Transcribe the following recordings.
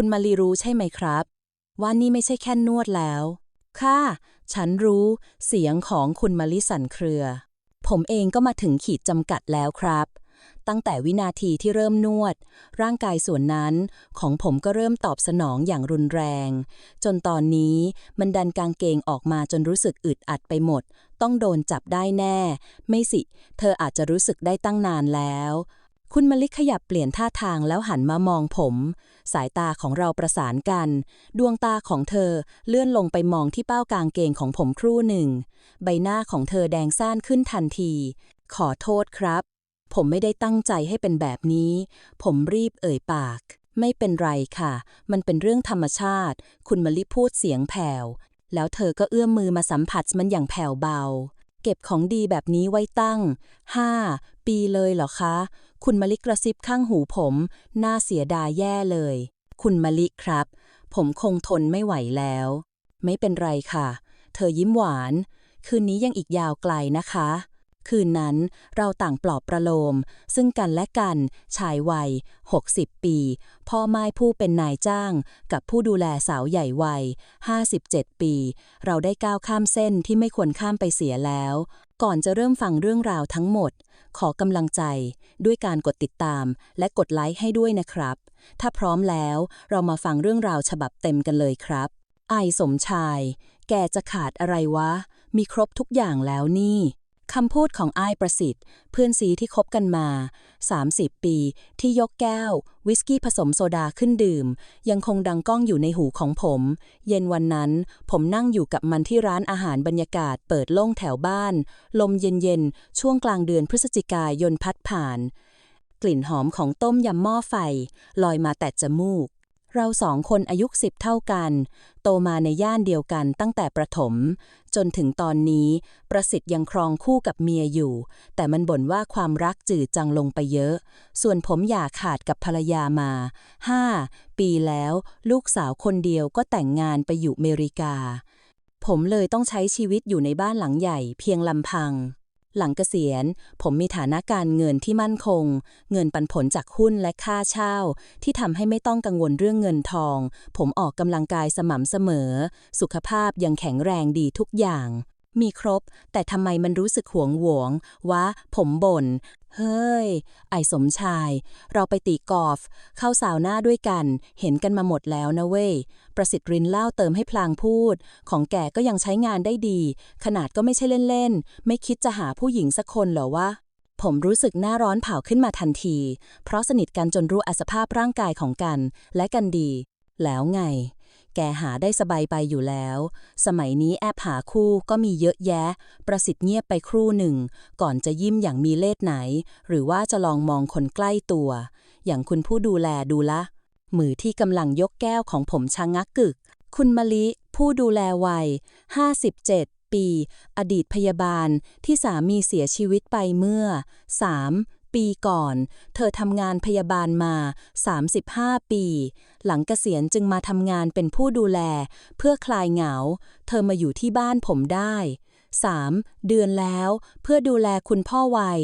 คุณมารีรู้ใช่ไหมครับ ว่านี่ไม่ใช่แค่นวดแล้ว ค่ะ ฉันรู้เสียงของคุณมาลิสันเครือ ผมเองก็มาถึงขีดจำกัดแล้วครับ ตั้งแต่วินาทีที่เริ่มนวด ร่างกายส่วนนั้นของผมก็เริ่มตอบสนองอย่างรุนแรง จนตอนนี้มันดันกางเกงออกมาจนรู้สึกอึดอัดไปหมด ต้องโดนจับได้แน่ ไม่สิ เธออาจจะรู้สึกได้ตั้งนานแล้ว คุณมลิกขยับเปลี่ยนท่าทางแล้วหันมามองผม สายตาของเราประสานกัน ดวงตาของเธอเลื่อนลงไปมองที่เป้ากางเกงของผมครู่หนึ่ง ใบหน้าของเธอแดงซ่านขึ้นทันที ขอโทษครับ ผมไม่ได้ตั้งใจให้เป็นแบบนี้ ผมรีบเอ่ยปาก ไม่เป็นไรค่ะ มันเป็นเรื่องธรรมชาติ คุณมลิพูดเสียงแผ่ว แล้วเธอก็เอื้อมมือมาสัมผัสมันอย่างแผ่วเบา เก็บของดีแบบนี้ไว้ตั้งห้าปีเลยเหรอคะ คุณมลิกระซิบข้างหูผม น่าเสียดายแย่เลย คุณมลิกครับ ผมคงทนไม่ไหวแล้ว ไม่เป็นไรค่ะ เธอยิ้มหวาน คืนนี้ยังอีกยาวไกลนะคะ คืนนั้น เราต่างปลอบประโลม ซึ่งกันและกัน ชายวัย 60 ปี พ่อไม้ผู้เป็นนายจ้าง กับผู้ดูแลสาวใหญ่วัย 57 ปี เราได้ก้าวข้ามเส้นที่ไม่ควรข้ามไปเสียแล้ว ก่อนจะเริ่มฟังเรื่องราวทั้งหมด ขอกำลังใจ ด้วยการกดติดตาม และกดไลค์ให้ด้วยนะครับ ถ้าพร้อมแล้วเรามาฟังเรื่องราวฉบับเต็มกันเลยครับไอสมชาย แกจะขาดอะไรวะ มีครบทุกอย่างแล้วนี่ คำพูดของอ้ายประสิทธิ์ เพื่อนซีที่คบกันมา 30 ปี ที่ยกแก้ว วิสกี้ผสมโซดาขึ้นดื่ม ยังคงดังก้องอยู่ในหูของผม เย็นวันนั้น ผมนั่งอยู่กับมันที่ร้านอาหารบรรยากาศเปิดโล่งแถวบ้าน ลมเย็นๆ ช่วงกลางเดือนพฤศจิกายนพัดผ่าน กลิ่นหอมของต้มยำหม้อไฟ ลอยมาแต่จมูก เราสองคนอายุสิบเท่ากัน โตมาในย่านเดียวกันตั้งแต่ประถม จนถึงตอนนี้ประสิทธิ์ยังครองคู่กับเมียอยู่ แต่มันบ่นว่าความรักจืดจังลงไปเยอะ ส่วนผมอย่าขาดกับภรรยามาห้าปีแล้ว ลูกสาวคนเดียวก็แต่งงานไปอยู่อเมริกา ผมเลยต้องใช้ชีวิตอยู่ในบ้านหลังใหญ่เพียงลำพัง หลังเกษียณ ผมมีฐานะการเงินที่มั่นคง เงินปันผลจากหุ้นและค่าเช่า ที่ทำให้ไม่ต้องกังวลเรื่องเงินทอง ผมออกกำลังกายสม่ำเสมอ สุขภาพยังแข็งแรงดีทุกอย่างมีครบ แต่ทำไมมันรู้สึกหวงหวงวะผมบ่น เฮ้ย ไอสมชาย เราไปตีกอล์ฟเข้าสาวหน้าด้วยกัน เห็นกันมาหมดแล้วนะเว้ย ประสิทธิ์รินเล่าเติมให้พลางพูด ของแกก็ยังใช้งานได้ดี ขนาดก็ไม่ใช่เล่นๆ ไม่คิดจะหาผู้หญิงสักคนเหรอวะ ผมรู้สึกหน้าร้อนเผาขึ้นมาทันที เพราะสนิทกันจนรู้อัสภาพร่างกายของกัน และกันดี แล้วไง แกหาได้สบายไปอยู่แล้ว สมัยนี้แอปหาคู่ก็มีเยอะแยะ ประสิทธิ์เงียบไปครู่หนึ่ง ก่อนจะยิ้มอย่างมีเล่ห์ไหน หรือว่าจะลองมองคนใกล้ตัว อย่างคุณผู้ดูแลดูละ มือที่กำลังยกแก้วของผมชะงักกึก คุณมะลิ ผู้ดูแลวัย 57 ปี อดีตพยาบาลที่สามีเสียชีวิตไปเมื่อ 3 ปีก่อน เธอทำงานพยาบาลมา 35 ปี หลังเกษียณจึงมาทำงานเป็นผู้ดูแล เพื่อคลายเหงา เธอมาอยู่ที่บ้านผมได้ 3 เดือนแล้ว เพื่อดูแลคุณพ่อวัย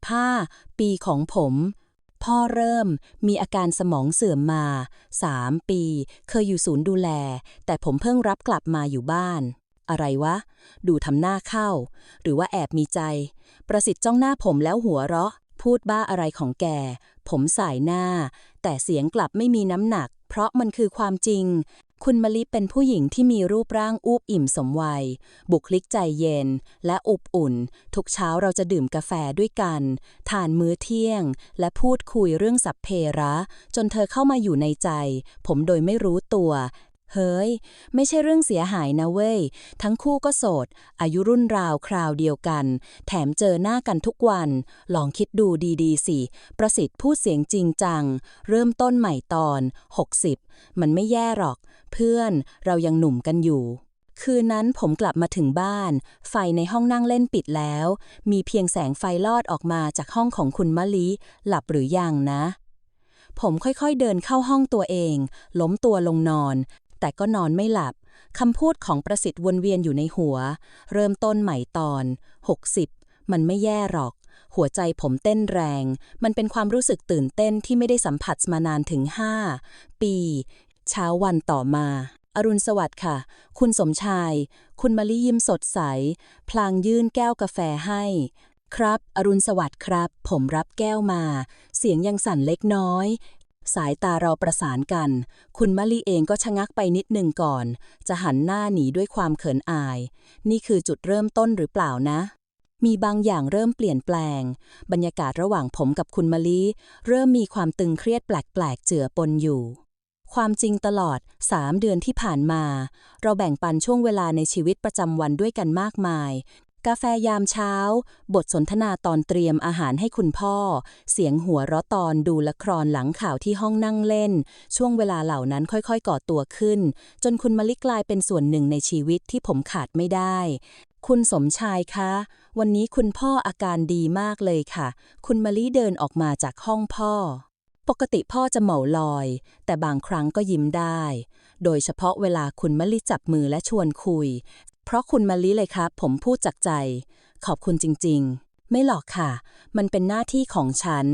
85 ปีของผมพ่อเริ่มมีอาการสมองเสื่อมมา 3 ปี เคยอยู่ศูนย์ดูแล แต่ผมเพิ่งรับกลับมาอยู่บ้าน อะไรวะ ดูทำหน้าเข้า หรือว่าแอบมีใจ ประสิทธิ์จ้องหน้าผมแล้วหัวเราะ พูดบ้าอะไรของแก ผมสายหน้า แต่เสียงกลับไม่มีน้ำหนัก เพราะมันคือความจริง คุณมลิเป็นผู้หญิงที่มีรูปร่างอูบอิ่มสมวัย บุคลิกใจเย็น และอบอุ่น ทุกเช้าเราจะดื่มกาแฟด้วยกัน ทานมื้อเที่ยง และพูดคุยเรื่องสัพเพระ จนเธอเข้ามาอยู่ในใจ ผมโดยไม่รู้ตัว เฮ้ย ไม่ใช่เรื่องเสียหายนะเว้ย ทั้งคู่ก็โสด อายุรุ่นราวคราวเดียวกัน แถมเจอหน้ากันทุกวัน ลองคิดดูดีๆสิ ประสิทธิ์พูดเสียงจริงจัง เริ่มต้นใหม่ตอน 60 มันไม่แย่หรอก เพื่อนเรายังหนุ่มกันอยู่คืนนั้นผมกลับมาถึงบ้าน ไฟในห้องนั่งเล่นปิดแล้ว มีเพียงแสงไฟลอดออกมาจากห้องของคุณมะลิ หลับหรือยังนะ ผมค่อยๆเดินเข้าห้องตัวเอง ล้มตัวลงนอน แต่ก็นอนไม่หลับคำพูดของประสิทธิ์วนเวียนอยู่ในหัว เริ่มต้นใหม่ตอน 60 มันไม่แย่หรอก หัวใจผมเต้นแรง มันเป็นความรู้สึกตื่นเต้นที่ไม่ได้สัมผัสมานานถึง 5 ปี เช้าวันต่อมาอรุณสวัสดิ์ค่ะ คุณสมชาย คุณมลิยิ้มสดใส พลางยื่นแก้วกาแฟให้ ครับ อรุณสวัสดิ์ครับ ผมรับแก้วมา เสียงยังสั่นเล็กน้อย สายตาเราประสานกัน คุณมะลิเองก็ชะงักไปนิดหนึ่งก่อน จะหันหน้าหนีด้วยความเขินอาย นี่คือจุดเริ่มต้นหรือเปล่านะ มีบางอย่างเริ่มเปลี่ยนแปลง บรรยากาศระหว่างผมกับคุณมะลิเริ่มมีความตึงเครียดแปลกๆเจือปนอยู่ ความจริงตลอด3เดือนที่ผ่านมา เราแบ่งปันช่วงเวลาในชีวิตประจำวันด้วยกันมากมาย กาแฟยามเช้า บทสนทนาตอนเตรียมอาหารให้คุณพ่อ เสียงหัวเราะตอนดูละครหลังข่าวที่ห้องนั่งเล่น ช่วงเวลาเหล่านั้นค่อยๆ ก่อตัวขึ้น จนคุณมะลิกลายเป็นส่วนหนึ่งในชีวิตที่ผมขาดไม่ได้ คุณสมชายคะ วันนี้คุณพ่ออาการดีมากเลยค่ะ คุณมะลิเดินออกมาจากห้องพ่อ ปกติพ่อจะเหมาลอย แต่บางครั้งก็ยิ้มได้ โดยเฉพาะเวลาคุณมะลิจับมือและชวนคุยเพราะคุณมะลิเลยครับ ผมพูดจากใจ ขอบคุณจริง ๆ ไม่หรอกค่ะ มันเป็นหน้าที่ของฉัน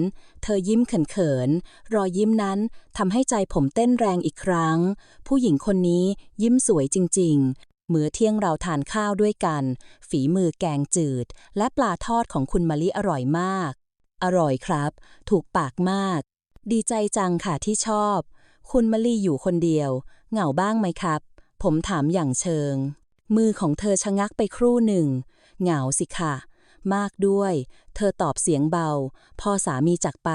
เธอยิ้มเขินๆ รอยยิ้มนั้นทำให้ใจผมเต้นแรงอีกครั้ง ผู้หญิงคนนี้ยิ้มสวยจริง ๆมื้อเที่ยงเราทานข้าวด้วยกัน ฝีมือแกงจืด และปลาทอดของคุณมะลิอร่อยมาก อร่อยครับ ถูกปากมาก ดีใจจังค่ะที่ชอบ คุณมะลิอยู่คนเดียว เหงาบ้างไหมครับ ผมถามอย่างเชิง มือของเธอชะงักไปครู่หนึ่ง เหงาสิค่ะ มากด้วย เธอตอบเสียงเบา พอสามีจากไป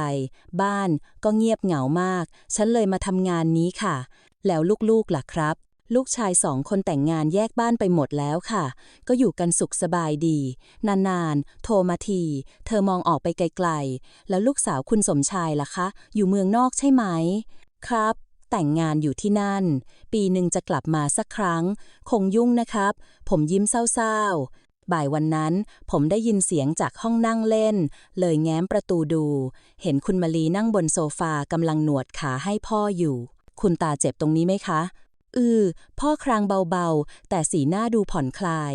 บ้านก็เงียบเหงามาก ฉันเลยมาทำงานนี้ค่ะ แล้วลูกๆล่ะครับ ลูกชายสองคนแต่งงานแยกบ้านไปหมดแล้วค่ะ ก็อยู่กันสุขสบายดี นานๆ โทรมาที เธอมองออกไปไกลๆ แล้วลูกสาวคุณสมชายล่ะคะ อยู่เมืองนอกใช่ไหม ครับ แต่งงานอยู่ที่นั่น ปีหนึ่งจะกลับมาสักครั้ง คงยุ่งนะครับ ผมยิ้มเศร้าๆ บ่ายวันนั้น ผมได้ยินเสียงจากห้องนั่งเล่น เลยแง้มประตูดู เห็นคุณมะลีนั่งบนโซฟากำลังหนวดขาให้พ่ออยู่ คุณตาเจ็บตรงนี้ไหมคะ อือ พ่อครางเบาๆ แต่สีหน้าดูผ่อนคลาย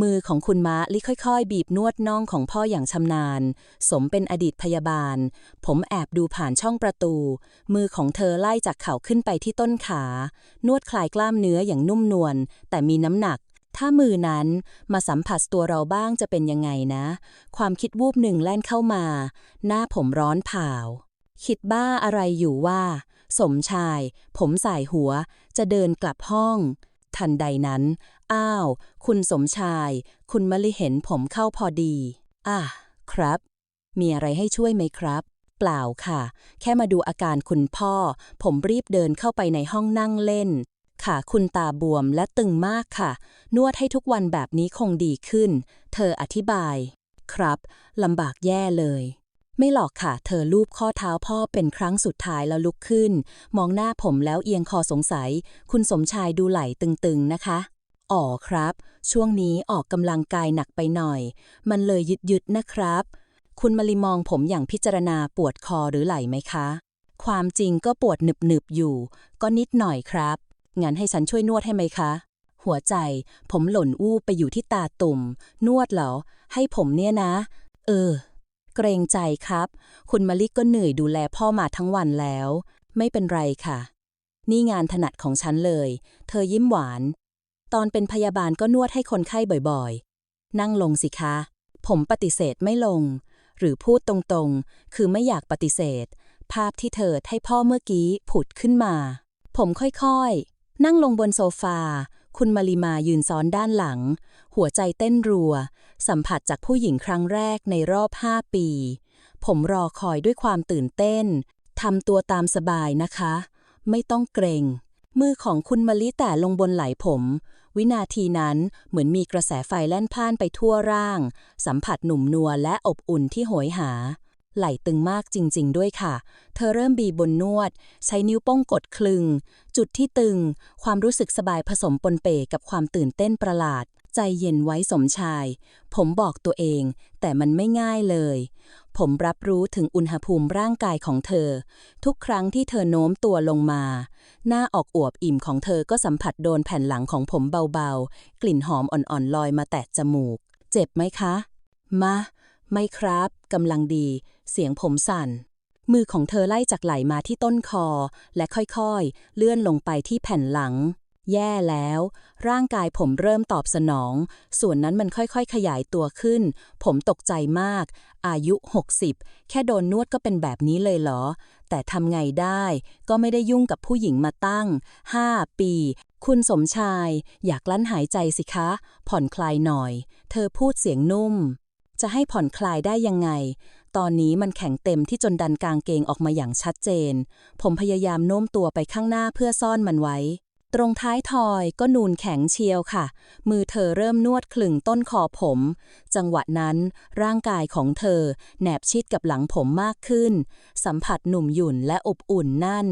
มือของคุณม้าลิค่อยๆ บีบนวดน่องของพ่ออย่างชำนาญ สมเป็นอดีตพยาบาล ผมแอบดูผ่านช่องประตู มือของเธอไล่จากเข่าขึ้นไปที่ต้นขา นวดคลายกล้ามเนื้ออย่างนุ่มนวลแต่มีน้ำหนัก ถ้ามือนั้นมาสัมผัสตัวเราบ้างจะเป็นยังไงนะ ความคิดวูบหนึ่งแล่นเข้ามา หน้าผมร้อนเผาคิดบ้าอะไรอยู่ว่า สมชาย ผมสายหัว จะเดินกลับห้อง ทันใดนั้น อ้าว คุณสมชาย คุณมะลิเห็นผมเข้าพอดี อะ ครับ มีอะไรให้ช่วยไหมครับ เปล่าค่ะ แค่มาดูอาการคุณพ่อ ผมรีบเดินเข้าไปในห้องนั่งเล่นขาคุณตาบวมและตึงมากค่ะ นวดให้ทุกวันแบบนี้คงดีขึ้น เธออธิบาย ครับลำบากแย่เลย ไม่หรอกค่ะ เธอลูบข้อเท้าพ่อเป็นครั้งสุดท้ายแล้วลุกขึ้น มองหน้าผมแล้วเอียงคอสงสัย คุณสมชายดูไหล่ตึงๆนะคะ อ๋อครับ ช่วงนี้ออกกำลังกายหนักไปหน่อย มันเลยยึดๆนะครับ คุณมาริมองผมอย่างพิจารณาปวดคอหรือไหล่ไหมคะ ความจริงก็ปวดหนึบๆอยู่ ก็นิดหน่อยครับ งั้นให้ฉันช่วยนวดให้ไหมคะหัวใจ ผมหล่นอู้ไปอยู่ที่ตาตุ่ม นวดเหรอ ให้ผมเนี่ยนะ เออ เกรงใจครับ คุณมาลิกก็เหนื่อยดูแลพ่อมาทั้งวันแล้ว ไม่เป็นไรค่ะ นี่งานถนัดของฉันเลย เธอยิ้มหวาน ตอนเป็นพยาบาลก็นวดให้คนไข้บ่อยๆ นั่งลงสิคะ ผมปฏิเสธไม่ลง หรือพูดตรงๆ คือไม่อยากปฏิเสธ ภาพที่เธอให้พ่อเมื่อกี้ผุดขึ้นมา ผมค่อยๆ นั่งลงบนโซฟา คุณมาริมายืนซ้อนด้านหลัง หัวใจเต้นรัว สัมผัสจากผู้หญิงครั้งแรกในรอบห้าปี ผมรอคอยด้วยความตื่นเต้นทำตัวตามสบายนะคะ ไม่ต้องเกรง มือของคุณมะลิแตะลงบนไหล่ผม วินาทีนั้นเหมือนมีกระแสไฟแล่นพ่านไปทั่วร่าง สัมผัสหนุ่มนัวและอบอุ่นที่โหยหา ไหล่ตึงมากจริง ๆ ด้วยค่ะ เธอเริ่มบีบบนนวด ใช้นิ้วโป้งกดคลึง จุดที่ตึง ความรู้สึกสบายผสมปนเปกับความตื่นเต้นประหลาด ใจเย็นไว้สมชาย ผมบอกตัวเอง แต่มันไม่ง่ายเลย ผมรับรู้ถึงอุณหภูมิร่างกายของเธอ ทุกครั้งที่เธอโน้มตัวลงมา หน้าออกอวบอิ่มของเธอก็สัมผัสโดนแผ่นหลังของผมเบาๆ กลิ่นหอมอ่อนๆลอยมาแตะจมูก เจ็บไหมคะ มา ไม่ครับกำลังดี เสียงผมสั่นมือของเธอไล่จากไหลมาที่ต้นคอ และค่อยๆ เลื่อนลงไปที่แผ่นหลัง แย่แล้ว ร่างกายผมเริ่มตอบสนอง ส่วนนั้นมันค่อยๆ ขยายตัวขึ้น ผมตกใจมาก อายุ 60 แค่โดนนวดก็เป็นแบบนี้เลยเหรอ แต่ทำไงได้ ก็ไม่ได้ยุ่งกับผู้หญิงมาตั้ง 5 ปี คุณสมชาย อยากลั่นหายใจสิคะ ผ่อนคลายหน่อย เธอพูดเสียงนุ่ม จะให้ผ่อนคลายได้ยังไงตอนนี้มันแข็งเต็มที่จนดันกางเกงออกมาอย่างชัดเจน ผมพยายามโน้มตัวไปข้างหน้าเพื่อซ่อนมันไว้ ตรงท้ายทอยก็นูนแข็งเชียวค่ะ มือเธอเริ่มนวดคลึงต้นคอผม จังหวะนั้นร่างกายของเธอแนบชิดกับหลังผมมากขึ้น สัมผัสหนุ่มหยุ่นและอบอุ่นนั่น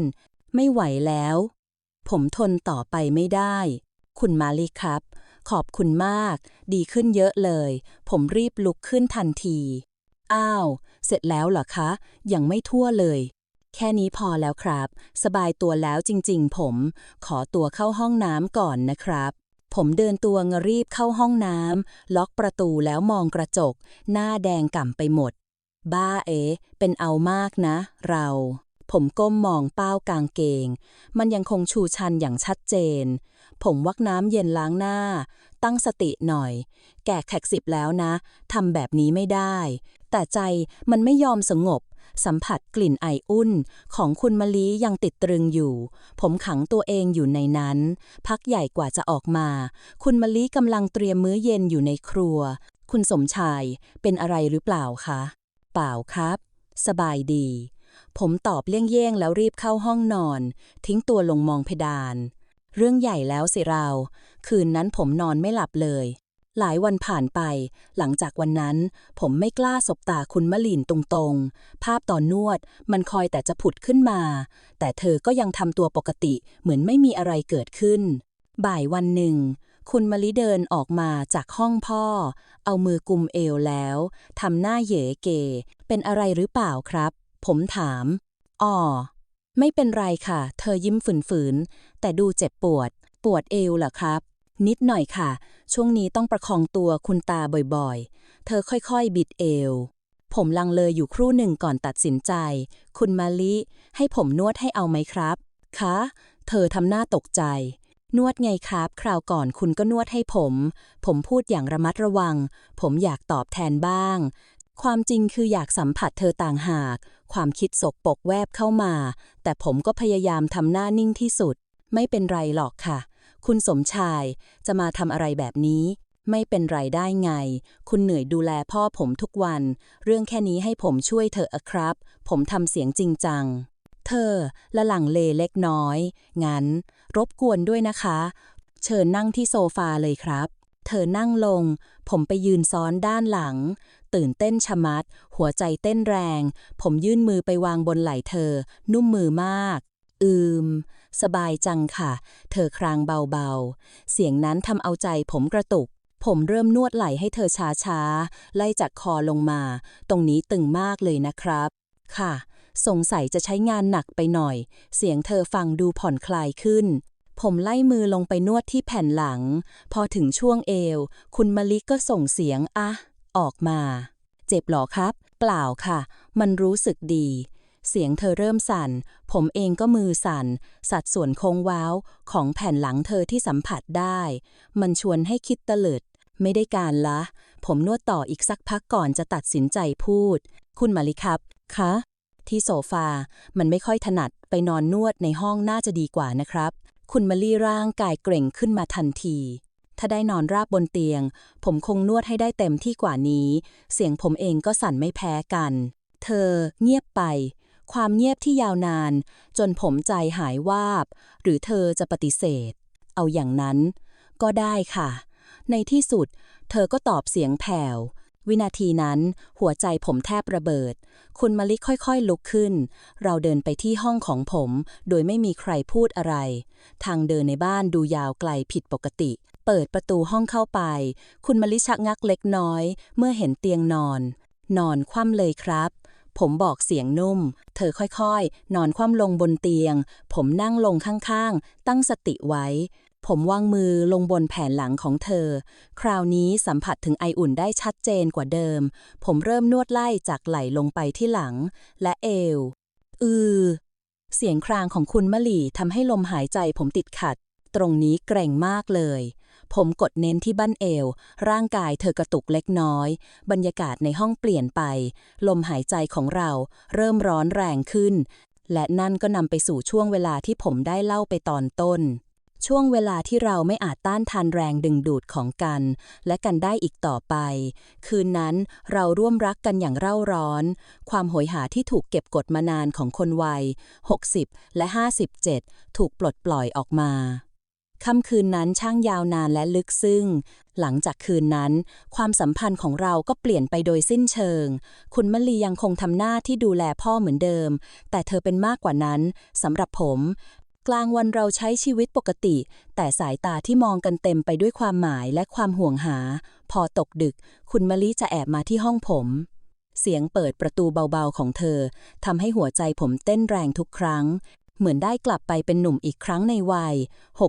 ไม่ไหวแล้ว ผมทนต่อไปไม่ได้ คุณมาลีครับ ขอบคุณมาก ดีขึ้นเยอะเลย ผมรีบลุกขึ้นทันที อ้าว เสร็จแล้วเหรอคะ ยังไม่ทั่วเลย แค่นี้พอแล้วครับ สบายตัวแล้วจริงๆ ผม ขอตัวเข้าห้องน้ำก่อนนะครับ ผมเดินตัวงรีบเข้าห้องน้ำล็อกประตูแล้วมองกระจก หน้าแดงก่ำไปหมด บ้าเอ๋เป็นเอามากนะ เรา ผมก้มมองเป้ากางเกง มันยังคงชูชันอย่างชัดเจน ผมวักน้ำเย็นล้างหน้า ตั้งสติหน่อย แก่แขกสิบแล้วนะทำแบบนี้ไม่ได้ แต่ใจมันไม่ยอมสงบ สัมผัสกลิ่นไออุ่น ของคุณมะลิยังติดตรึงอยู่ ผมขังตัวเองอยู่ในนั้น พักใหญ่กว่าจะออกมา คุณมะลิกำลังเตรียมมื้อเย็นอยู่ในครัว คุณสมชายเป็นอะไรหรือเปล่าคะ เปล่าครับ สบายดี ผมตอบเลี่ยงๆแล้วรีบเข้าห้องนอน ทิ้งตัวลงมองเพดาน เรื่องใหญ่แล้วสิเรา คืนนั้นผมนอนไม่หลับเลย หลายวันผ่านไป หลังจากวันนั้น ผมไม่กล้าสบตาคุณมะลินตรงๆ ภาพตอนนวดมันคอยแต่จะผุดขึ้นมา แต่เธอก็ยังทำตัวปกติเหมือนไม่มีอะไรเกิดขึ้น บ่ายวันหนึ่ง คุณมะลิเดินออกมาจากห้องพ่อ เอามือกุมเอวแล้วทำหน้าเหยเก เป็นอะไรหรือเปล่าครับ ผมถามอ๋อไม่เป็นไรค่ะ เธอยิ้มฝืนๆแต่ดูเจ็บปวด ปวดเอวเหรอครับ นิดหน่อยค่ะ ช่วงนี้ต้องประคองตัวคุณตาบ่อยๆ เธอค่อยๆ บิดเอว ผมลังเลอยู่ครู่หนึ่งก่อนตัดสินใจ คุณมาลิ ให้ผมนวดให้เอาไหมครับ คะ เธอทำหน้าตกใจ นวดไงครับ คราวก่อนคุณก็นวดให้ผม ผมพูดอย่างระมัดระวัง ผมอยากตอบแทนบ้าง ความจริงคืออยากสัมผัสเธอต่างหาก ความคิดสกปกแวบเข้ามา แต่ผมก็พยายามทำหน้านิ่งที่สุด ไม่เป็นไรหรอกค่ะ คุณสมชายจะมาทำอะไรแบบนี้ ไม่เป็นไรได้ไง คุณเหนื่อยดูแลพ่อผมทุกวัน เรื่องแค่นี้ให้ผมช่วยเถอะอะครับ ผมทำเสียงจริงจัง เธอละหลังเลเล็กน้อย งั้น รบกวนด้วยนะคะ เชิญนั่งที่โซฟาเลยครับ เธอนั่งลง ผมไปยืนซ้อนด้านหลัง ตื่นเต้นชะมัด หัวใจเต้นแรง ผมยื่นมือไปวางบนไหล่เธอ นุ่มมือมาก อืม สบายจังค่ะ เธอครางเบาๆ เสียงนั้นทำเอาใจผมกระตุก ผมเริ่มนวดไหล่ให้เธอช้าๆ ไล่จากคอลงมา ตรงนี้ตึงมากเลยนะครับ ค่ะ สงสัยจะใช้งานหนักไปหน่อย เสียงเธอฟังดูผ่อนคลายขึ้น ผมไล่มือลงไปนวดที่แผ่นหลัง พอถึงช่วงเอว คุณมลิกก็ส่งเสียงอะ ออกมา เจ็บหรอครับ เปล่าค่ะ มันรู้สึกดี เสียงเธอเริ่มสั่น ผมเองก็มือสั่น สัดส่วนโค้งว้าว ของแผ่นหลังเธอที่สัมผัสได้ มันชวนให้คิดตะลิดไม่ได้การละ ผมนวดต่ออีกสักพักก่อนจะตัดสินใจพูด คุณมาลิครับ คะ ที่โซฟา มันไม่ค่อยถนัด ไปนอนนวดในห้องน่าจะดีกว่านะครับ คุณมาลี่ร่างกายเกร็งขึ้นมาทันทีถ้าได้นอนราบบนเตียง ผมคงนวดให้ได้เต็มที่กว่านี้ เสียงผมเองก็สั่นไม่แพ้กัน เธอเงียบไป ความเงียบที่ยาวนาน จนผมใจหายวาบ หรือเธอจะปฏิเสธ เอาอย่างนั้น ก็ได้ค่ะ ในที่สุด เธอก็ตอบเสียงแผ่ว วินาทีนั้น หัวใจผมแทบระเบิด คุณมะลิค่อยๆลุกขึ้น เราเดินไปที่ห้องของผม โดยไม่มีใครพูดอะไร ทางเดินในบ้านดูยาวไกลผิดปกติ เปิดประตูห้องเข้าไป คุณมะลิชักงักเล็กน้อย เมื่อเห็นเตียงนอน นอนคว่ำเลยครับ ผมบอกเสียงนุ่ม เธอค่อยๆ นอนคว่ำลงบนเตียง ผมนั่งลงข้างๆ ตั้งสติไว้ ผมวางมือลงบนแผ่นหลังของเธอ คราวนี้สัมผัสถึงไออุ่นได้ชัดเจนกว่าเดิม ผมเริ่มนวดไล่จากไหล่ลงไปที่หลัง และเอว อือ เสียงครางของคุณมะหลี่ทำให้ลมหายใจผมติดขัด ตรงนี้เกรงมากเลย ผมกดเน้นที่บั้นเอว ร่างกายเธอกระตุกเล็กน้อย บรรยากาศในห้องเปลี่ยนไป ลมหายใจของเราเริ่มร้อนแรงขึ้น และนั่นก็นำไปสู่ช่วงเวลาที่ผมได้เล่าไปตอนต้น ช่วงเวลาที่เราไม่อาจต้านทานแรงดึงดูดของกัน และกันได้อีกต่อไป คืนนั้นเราร่วมรักกันอย่างเร่าร้อน ความโหยหาที่ถูกเก็บกดมานานของคนวัย 60 และ 57 ถูกปลดปล่อยออกมา ค่ำคืนนั้นช่างยาวนานและลึกซึ้ง หลังจากคืนนั้น ความสัมพันธ์ของเราก็เปลี่ยนไปโดยสิ้นเชิง คุณมลียังคงทำหน้าที่ดูแลพ่อเหมือนเดิม แต่เธอเป็นมากกว่านั้นสำหรับผม กลางวันเราใช้ชีวิตปกติ แต่สายตาที่มองกันเต็มไปด้วยความหมายและความห่วงหา พอตกดึก คุณมลิจะแอบมาที่ห้องผมเสียงเปิดประตูเบาๆของเธอทำให้หัวใจผมเต้นแรงทุกครั้ง เหมือนได้กลับไปเป็นหนุ่มอีกครั้งในวัย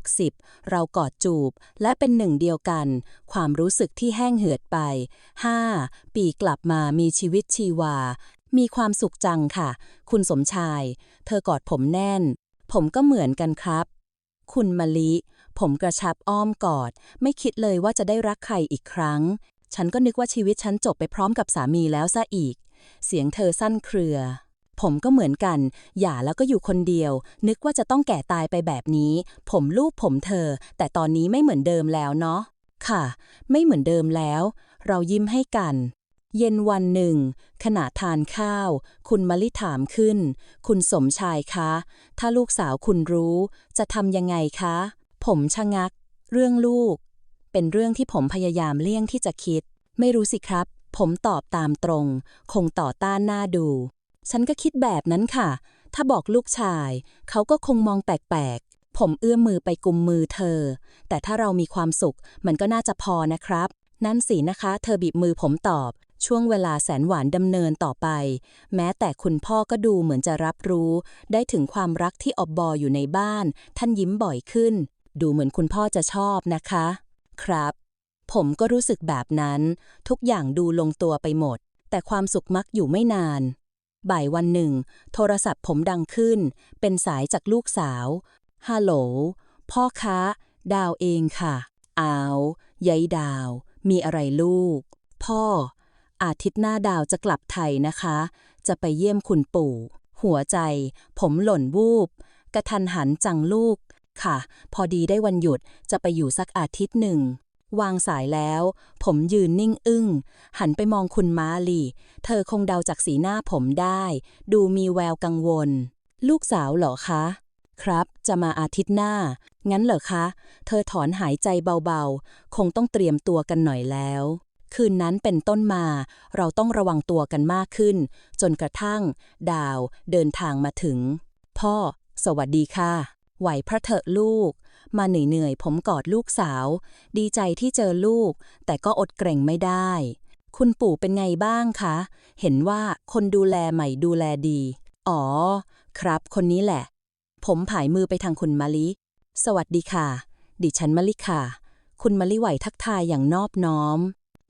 60 เรากอดจูบ และเป็นหนึ่งเดียวกัน ความรู้สึกที่แห้งเหือดไป 5. ปีกลับมามีชีวิตชีวา มีความสุขจังค่ะ คุณสมชาย เธอกอดผมแน่น ผมก็เหมือนกันครับ คุณมะลิ ผมกระชับอ้อมกอด ไม่คิดเลยว่าจะได้รักใครอีกครั้ง ฉันก็นึกว่าชีวิตฉันจบไปพร้อมกับสามีแล้วซะอีก เสียงเธอสั้นเครือ ผมก็เหมือนกัน หย่าแล้วก็อยู่คนเดียว นึกว่าจะต้องแก่ตายไปแบบนี้ ผมลูบผมเธอ แต่ตอนนี้ไม่เหมือนเดิมแล้วเนาะ ค่ะ ไม่เหมือนเดิมแล้ว เรายิ้มให้กัน เย็นวันหนึ่ง ขณะทานข้าว คุณมะลิถามขึ้น คุณสมชายคะ ถ้าลูกสาวคุณรู้ จะทำยังไงคะ ผมชะงัก เรื่องลูก เป็นเรื่องที่ผมพยายามเลี่ยงที่จะคิด ไม่รู้สิครับ ผมตอบตามตรง คงต่อต้านหน้าดู ฉันก็คิดแบบนั้นค่ะ ถ้าบอกลูกชาย เขาก็คงมองแปลกๆ ผมเอื้อมมือไปกุมมือเธอ แต่ถ้าเรามีความสุข มันก็น่าจะพอนะครับ นั่นสินะคะ เธอบีบมือผมตอบ ช่วงเวลาแสนหวานดำเนินต่อไป แม้แต่คุณพ่อก็ดูเหมือนจะรับรู้ ได้ถึงความรักที่อบบออยู่ในบ้าน ท่านยิ้มบ่อยขึ้น ดูเหมือนคุณพ่อจะชอบนะคะ ครับ ผมก็รู้สึกแบบนั้น ทุกอย่างดูลงตัวไปหมด แต่ความสุขมักอยู่ไม่นาน บ่ายวันหนึ่ง โทรศัพท์ผมดังขึ้น เป็นสายจากลูกสาว ฮัลโหล พ่อคะ ดาวเองค่ะ อ้าวยายดาว มีอะไรลูก พ่อ อาทิตย์หน้าดาวจะกลับไทยนะคะ จะไปเยี่ยมคุณปู่ หัวใจ ผมหล่นวูบ กระทันหันจังลูก ค่ะ พอดีได้วันหยุดจะไปอยู่สักอาทิตย์หนึ่ง วางสายแล้ว ผมยืนนิ่งอึ้ง หันไปมองคุณมาลี เธอคงเดาจากสีหน้าผมได้ ดูมีแววกังวล ลูกสาวเหรอคะ ครับ จะมาอาทิตย์หน้า งั้นเหรอคะ เธอถอนหายใจเบาๆ คงต้องเตรียมตัวกันหน่อยแล้ว คืนนั้นเป็นต้นมา เราต้องระวังตัวกันมากขึ้น จนกระทั่ง ดาวเดินทางมาถึง พ่อ สวัสดีค่ะ ไหวพระเถอะลูก มาเหนื่อยๆผมกอดลูกสาว ดีใจที่เจอลูก แต่ก็อดเกรงไม่ได้ คุณปู่เป็นไงบ้างคะ เห็นว่าคนดูแลใหม่ดูแลดี อ๋อ ครับ คนนี้แหละ ผมผายมือไปทางคุณมะลิ สวัสดีค่ะ ดิฉันมะลิค่ะ คุณมะลิไหวทักทายอย่างนอบน้อม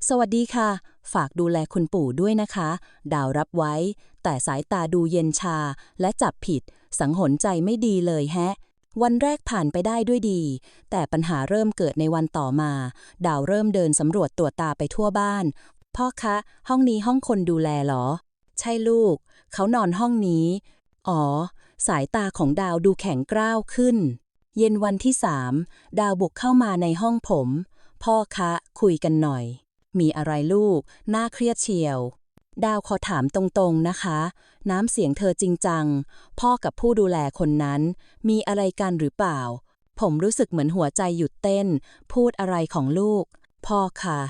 สวัสดีค่ะ ฝากดูแลคุณปู่ด้วยนะคะ ดาวรับไว้ แต่สายตาดูเย็นชาและจับผิด สังหรณ์ใจไม่ดีเลยแฮะ วันแรกผ่านไปได้ด้วยดี แต่ปัญหาเริ่มเกิดในวันต่อมา ดาวเริ่มเดินสำรวจตัวจตาไปทั่วบ้าน พ่อคะ ห้องนี้ห้องคนดูแลเหรอ ใช่ลูก เขานอนห้องนี้ อ๋อ สายตาของดาวดูแข็งกร้าวขึ้น เย็นวันที่สามดาวบุกเข้ามาในห้องผม พ่อคะ คุยกันหน่อย มีอะไรลูก น่าเครียดเชียว ดาวขอถามตรงๆนะคะ น้ำเสียงเธอจริงจัง พ่อกับผู้ดูแลคนนั้น มีอะไรกันหรือเปล่า ผมรู้สึกเหมือนหัวใจหยุดเต้น พูดอะไรของลูก พ่อค่ะ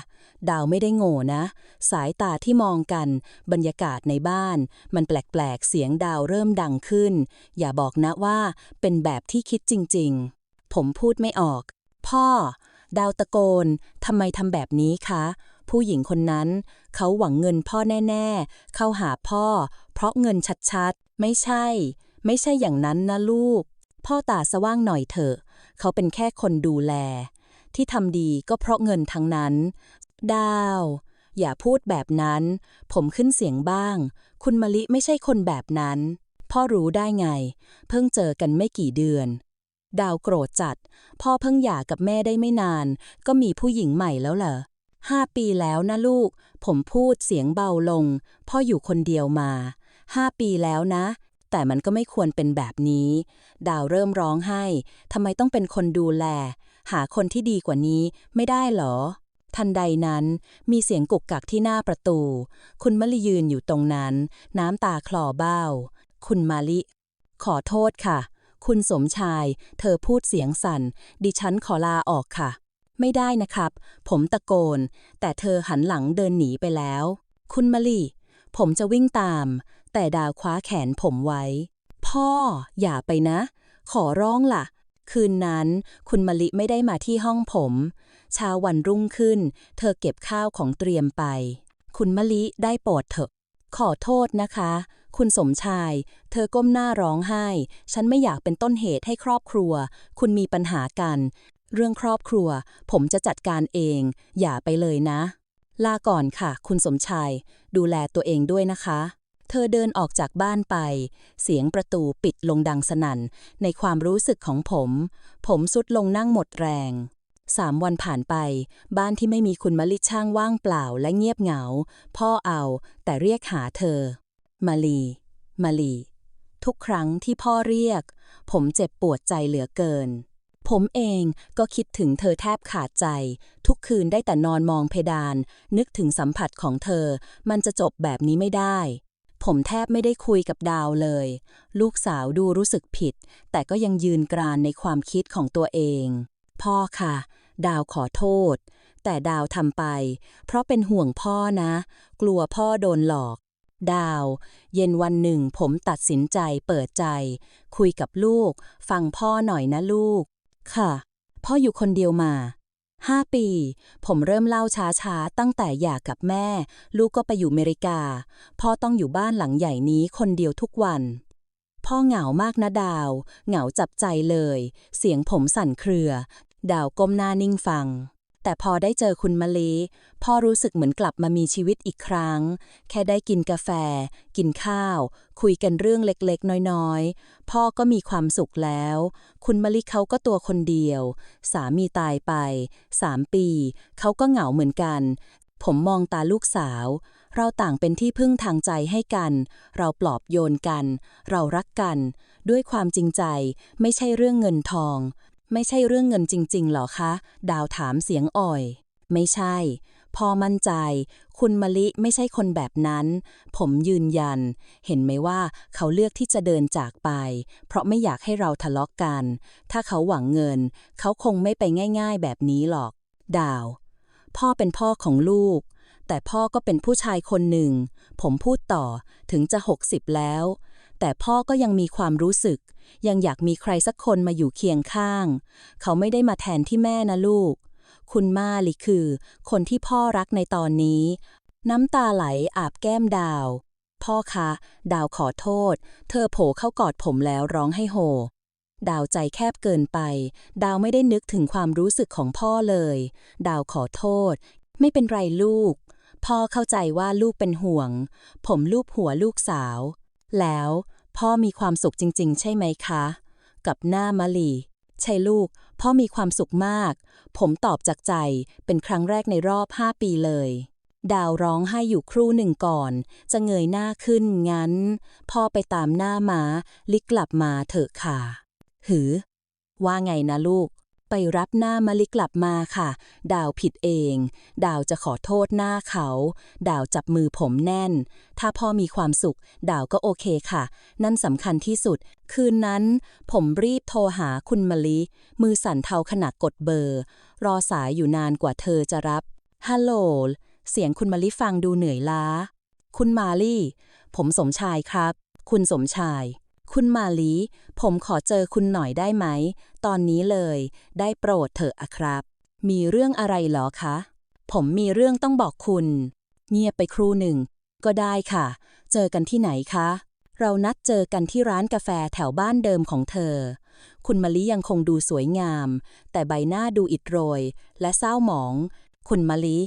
ดาวไม่ได้โง่นะ สายตาที่มองกัน บรรยากาศในบ้าน มันแปลกๆ เสียงดาวเริ่มดังขึ้น อย่าบอกนะว่าเป็นแบบที่คิดจริงๆ ผมพูดไม่ออก พ่อ ดาวตะโกนทำไมทำแบบนี้คะ ผู้หญิงคนนั้น เขาหวังเงินพ่อแน่ ๆ เข้าหาพ่อ เพราะเงินชัดๆ ไม่ใช่ ไม่ใช่อย่างนั้นนะลูก พ่อตาสว่างหน่อยเถอะ เขาเป็นแค่คนดูแล ที่ทำดีก็เพราะเงินทั้งนั้น ดาว อย่าพูดแบบนั้น ผมขึ้นเสียงบ้าง คุณมะลิไม่ใช่คนแบบนั้น พ่อรู้ได้ไง เพิ่งเจอกันไม่กี่เดือนดาวโกรธจัด พ่อเพิ่งหย่ากับแม่ได้ไม่นาน ก็มีผู้หญิงใหม่แล้วเหรอ ห้าปีแล้วนะลูก ผมพูดเสียงเบาลง พ่ออยู่คนเดียวมาห้าปีแล้วนะ แต่มันก็ไม่ควรเป็นแบบนี้ ดาวเริ่มร้องไห้ทำไมต้องเป็นคนดูแล หาคนที่ดีกว่านี้ไม่ได้หรอ ทันใดนั้นมีเสียงกุกกักที่หน้าประตู คุณมะลิยืนอยู่ตรงนั้น น้ำตาคลอเบ้า คุณมาลิ ขอโทษค่ะ คุณสมชาย เธอพูดเสียงสั่น ดิฉันขอลาออกค่ะ ไม่ได้นะครับ ผมตะโกน แต่เธอหันหลังเดินหนีไปแล้ว คุณมะลิผมจะวิ่งตาม แต่ดาวคว้าแขนผมไว้ พ่อ อย่าไปนะ ขอร้องล่ะ คืนนั้น คุณมะลิไม่ได้มาที่ห้องผม เช้าวันรุ่งขึ้น เธอเก็บข้าวของเตรียมไป คุณมะลิได้โปรดเถอะ ขอโทษนะคะ คุณสมชาย เธอก้มหน้าร้องไห้ ฉันไม่อยากเป็นต้นเหตุให้ครอบครัว คุณมีปัญหากันเรื่องครอบครัว ผมจะจัดการเอง อย่าไปเลยนะ ลาก่อนค่ะ คุณสมชาย ดูแลตัวเองด้วยนะคะ เธอเดินออกจากบ้านไป เสียงประตูปิดลงดังสนั่น ในความรู้สึกของผม ผมสุดลงนั่งหมดแรงสามวันผ่านไป บ้านที่ไม่มีคุณมะลิช่างว่างเปล่าและเงียบเหงา พ่อเอาแต่เรียกหาเธอ มาลี มาลี ทุกครั้งที่พ่อเรียก ผมเจ็บปวดใจเหลือเกิน ผมเองก็คิดถึงเธอแทบขาดใจ ทุกคืนได้แต่นอนมองเพดาน นึกถึงสัมผัสของเธอ มันจะจบแบบนี้ไม่ได้ ผมแทบไม่ได้คุยกับดาวเลย ลูกสาวดูรู้สึกผิด แต่ก็ยังยืนกรานในความคิดของตัวเอง พ่อค่ะ ดาวขอโทษ แต่ดาวทำไป เพราะเป็นห่วงพ่อนะ กลัวพ่อโดนหลอกดาว เย็นวันหนึ่งผมตัดสินใจเปิดใจ คุยกับลูก ฟังพ่อหน่อยนะลูก ค่ะ พ่ออยู่คนเดียวมาห้าปี ผมเริ่มเล่าช้าๆ ตั้งแต่หย่ากับแม่ ลูกก็ไปอยู่อเมริกา พ่อต้องอยู่บ้านหลังใหญ่นี้คนเดียวทุกวัน พ่อเหงามากนะดาว เหงาจับใจเลย เสียงผมสั่นเครือ ดาวก้มหน้านิ่งฟัง แต่พอได้เจอคุณมะลิพ่อรู้สึกเหมือนกลับมามีชีวิตอีกครั้ง แค่ได้กินกาแฟ กินข้าว คุยกันเรื่องเล็กๆ น้อยๆ พ่อก็มีความสุขแล้ว คุณมะลิเขาก็ตัวคนเดียว สามีตายไปสามปี เขาก็เหงาเหมือนกัน ผมมองตาลูกสาว เราต่างเป็นที่พึ่งทางใจให้กัน เราปลอบโยนกัน เรารักกัน ด้วยความจริงใจไม่ใช่เรื่องเงินทอง ไม่ใช่เรื่องเงินจริง ๆ หรอคะ ดาวถามเสียงอ่อย ไม่ใช่ พอมั่นใจ คุณมะลิไม่ใช่คนแบบนั้น ผมยืนยัน เห็นไหมว่าเขาเลือกที่จะเดินจากไป เพราะไม่อยากให้เราทะเลาะกกัน ถ้าเขาหวังเงิน เขาคงไม่ไปง่าย ๆ แบบนี้หรอก ดาว พ่อเป็นพ่อของลูก แต่พ่อก็เป็นผู้ชายคนหนึ่ง ผมพูดต่อถึงจะหกสิบแล้ว แต่พ่อก็ยังมีความรู้สึก ยังอยากมีใครสักคนมาอยู่เคียงข้าง เขาไม่ได้มาแทนที่แม่นะลูก คุณมาลิคือ คนที่พ่อรักในตอนนี้ น้ำตาไหลอาบแก้มดาว พ่อคะ ดาวขอโทษ เธอโผล่เข้ากอดผมแล้วร้องให้โฮดาวใจแคบเกินไป ดาวไม่ได้นึกถึงความรู้สึกของพ่อเลย ดาวขอโทษ ไม่เป็นไรลูก พ่อเข้าใจว่าลูกเป็นห่วง ผมลูบหัวลูกสาว แล้ว พ่อมีความสุขจริง ๆ ใช่ไหมคะ กับหน้ามะลีใช่ลูก พ่อมีความสุขมาก ผมตอบจากใจเป็นครั้งแรกในรอบห้าปีเลย ดาวร้องไห้อยู่ครู่หนึ่งก่อน จะเงยหน้าขึ้นงั้น พ่อไปตามหน้ามาลิกกลับมาเถอะค่ะ หือ ว่าไงนะลูก ไปรับหน้ามะลิกลับมาค่ะ ดาวผิดเอง ดาวจะขอโทษหน้าเขา ดาวจับมือผมแน่น ถ้าพ่อมีความสุข ดาวก็โอเคค่ะ นั่นสำคัญที่สุด คืนนั้น ผมรีบโทรหาคุณมะลิ มือสั่นเทาขณะกดเบอร์ รอสายอยู่นานกว่าเธอจะรับ ฮัลโหล เสียงคุณมะลิฟังดูเหนื่อยล้า คุณมาลี่ ผมสมชายครับ คุณสมชาย คุณมาลี ผมขอเจอคุณหน่อยได้ไหม ตอนนี้เลย ได้โปรดเถอะอะครับ มีเรื่องอะไรเหรอคะ ผมมีเรื่องต้องบอกคุณ เงียบไปครู่หนึ่ง ก็ได้ค่ะ เจอกันที่ไหนคะ เรานัดเจอกันที่ร้านกาแฟแถวบ้านเดิมของเธอ คุณมะลิยังคงดูสวยงาม แต่ใบหน้าดูอิดโรย และเศร้าหมอง คุณมะลิ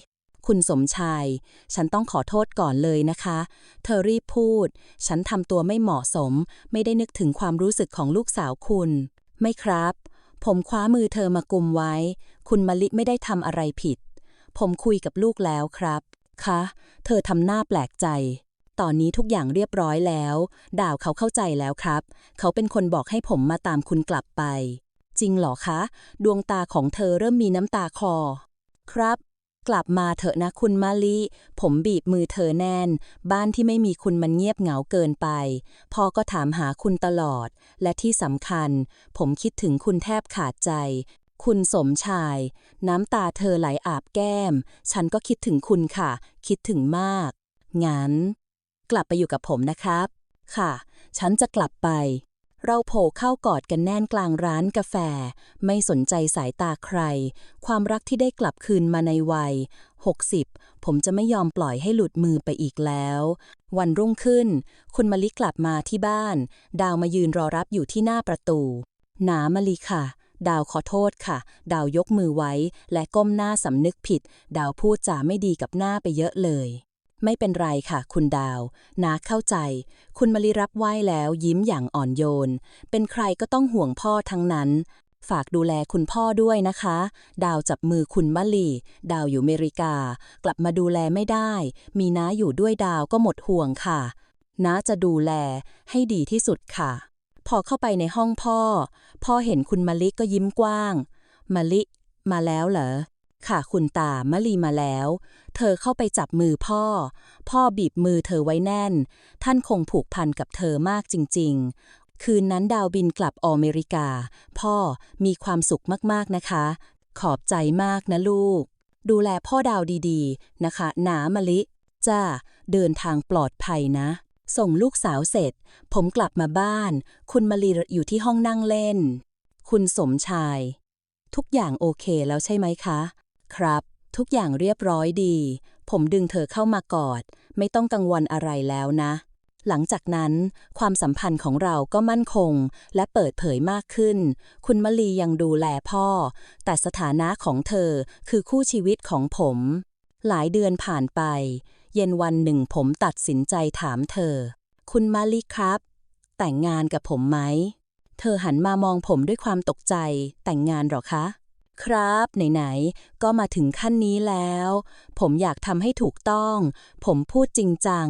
คุณสมชาย ฉันต้องขอโทษก่อนเลยนะคะ เธอรีบพูด ฉันทำตัวไม่เหมาะสม ไม่ได้นึกถึงความรู้สึกของลูกสาวคุณ ไม่ครับ ผมคว้ามือเธอมากุมไว้ คุณมลิไม่ได้ทำอะไรผิด ผมคุยกับลูกแล้วครับ คะ เธอทำหน้าแปลกใจตอนนี้ทุกอย่างเรียบร้อยแล้ว ดาวเขาเข้าใจแล้วครับ เขาเป็นคนบอกให้ผมมาตามคุณกลับไป จริงเหรอคะ ดวงตาของเธอเริ่มมีน้ำตาคลอครับ กลับมาเถอะนะคุณมาลิผมบีบมือเธอแน่น บ้านที่ไม่มีคุณมันเงียบเหงาเกินไป พ่อก็ถามหาคุณตลอด และที่สำคัญ ผมคิดถึงคุณแทบขาดใจ คุณสมชาย น้ำตาเธอไหลอาบแก้ม ฉันก็คิดถึงคุณค่ะ คิดถึงมาก งั้น กลับไปอยู่กับผมนะครับ ค่ะ ฉันจะกลับไป เราโผล่เข้ากอดกันแน่นกลางร้านกาแฟ ไม่สนใจสายตาใคร ความรักที่ได้กลับคืนมาในวัย 60 ผมจะไม่ยอมปล่อยให้หลุดมือไปอีกแล้ว วันรุ่งขึ้น คุณมะลิกลับมาที่บ้าน ดาวมายืนรอรับอยู่ที่หน้าประตู หนามะลิค่ะ ดาวขอโทษค่ะ ดาวยกมือไว้ และก้มหน้าสำนึกผิด ดาวพูดจาไม่ดีกับหน้าไปเยอะเลย ไม่เป็นไรค่ะ คุณดาว นาเข้าใจ คุณมะลิรับไหว้แล้วยิ้มอย่างอ่อนโยน เป็นใครก็ต้องห่วงพ่อทั้งนั้น ฝากดูแลคุณพ่อด้วยนะคะ ดาวจับมือคุณมะลี ดาวอยู่อเมริกา กลับมาดูแลไม่ได้ มีน้าอยู่ด้วยดาวก็หมดห่วงค่ะ น้าจะดูแลให้ดีที่สุดค่ะ พอเข้าไปในห้องพ่อ พ่อเห็นคุณมะลิก็ยิ้มกว้างมะลิ มาแล้วเหรอค่ะคุณตามะลีมาแล้ว เธอเข้าไปจับมือพ่อ พ่อบีบมือเธอไว้แน่น ท่านคงผูกพันกับเธอมากจริง ๆ คืนนั้นดาวบินกลับอเมริกา พ่อมีความสุขมากๆนะคะ ขอบใจมากนะลูก ดูแลพ่อดาวดีๆ นะคะ หนามะลิ จ้า เดินทางปลอดภัยนะ ส่งลูกสาวเสร็จ ผมกลับมาบ้าน คุณมะลีอยู่ที่ห้องนั่งเล่น คุณสมชาย ทุกอย่างโอเคแล้วใช่ไหมคะ ครับ ทุกอย่างเรียบร้อยดี ผมดึงเธอเข้ามากอด ไม่ต้องกังวลอะไรแล้วนะ หลังจากนั้น ความสัมพันธ์ของเราก็มั่นคง และเปิดเผยมากขึ้น คุณมลียังดูแลพ่อ แต่สถานะของเธอคือคู่ชีวิตของผม หลายเดือนผ่านไป เย็นวันหนึ่งผมตัดสินใจถามเธอ คุณมะลิครับ แต่งงานกับผมไหม เธอหันมามองผมด้วยความตกใจ แต่งงานหรอคะ ครับไหนๆก็มาถึงขั้นนี้แล้ว ผมอยากทำให้ถูกต้อง ผมพูดจริงจัง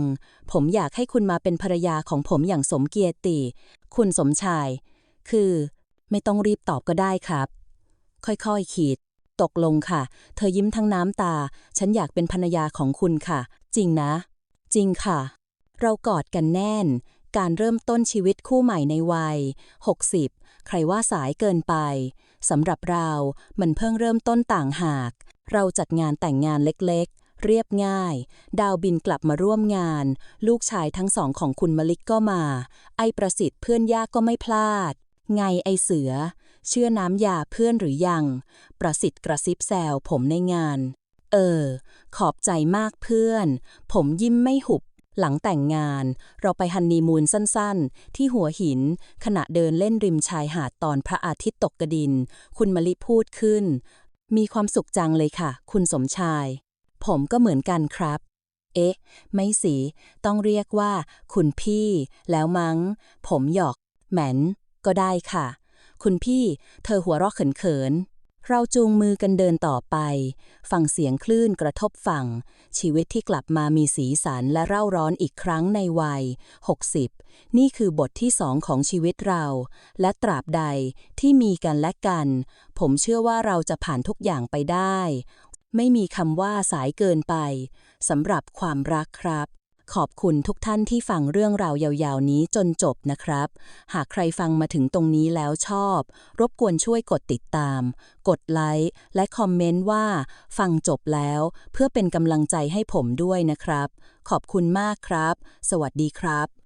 ผมอยากให้คุณมาเป็นภรรยาของผมอย่างสมเกียรติ คุณสมชาย คือ ไม่ต้องรีบตอบก็ได้ครับ ค่อยๆคิด ตกลงค่ะ เธอยิ้มทั้งน้ำตา ฉันอยากเป็นภรรยาของคุณค่ะ จริงนะ จริงค่ะ เรากอดกันแน่น การเริ่มต้นชีวิตคู่ใหม่ในวัย 60 ใครว่าสายเกินไป สำหรับเรา มันเพิ่งเริ่มต้นต่างหาก เราจัดงานแต่งงานเล็กๆ เรียบง่าย ดาวบินกลับมาร่วมงาน ลูกชายทั้งสองของคุณมลิกก็มา ไอประสิทธิ์เพื่อนยากก็ไม่พลาด ไงไอเสือ เชื่อน้ำยาเพื่อนหรือยัง ประสิทธิ์กระซิบแซวผมในงาน เออ ขอบใจมากเพื่อน ผมยิ้มไม่หุบ หลังแต่งงาน เราไปฮันนีมูนสั้นๆ ที่หัวหิน ขณะเดินเล่นริมชายหาดตอนพระอาทิตย์ตกกระดิน คุณมะลิพูดขึ้น มีความสุขจังเลยค่ะ คุณสมชาย ผมก็เหมือนกันครับ เอ๊ะ ไม่สิ ต้องเรียกว่า คุณพี่ แล้วมัง้ง ผมหยอก แหมน ก็ได้ค่ะ คุณพี่ เธอหัวเราะเขินๆ เราจูงมือกันเดินต่อไป ฟังเสียงคลื่นกระทบฝั่ง ชีวิตที่กลับมามีสีสันและเร่าร้อนอีกครั้งในวัย 60 นี่คือบทที่สองของชีวิตเรา และตราบใดที่มีกันและกัน ผมเชื่อว่าเราจะผ่านทุกอย่างไปได้ ไม่มีคำว่าสายเกินไปสำหรับความรักครับ ขอบคุณทุกท่านที่ฟังเรื่องราวยาวๆนี้จนจบนะครับ หากใครฟังมาถึงตรงนี้แล้วชอบ รบกวนช่วยกดติดตาม กดไลค์และคอมเมนต์ว่า ฟังจบแล้ว เพื่อเป็นกำลังใจให้ผมด้วยนะครับ ขอบคุณมากครับ สวัสดีครับ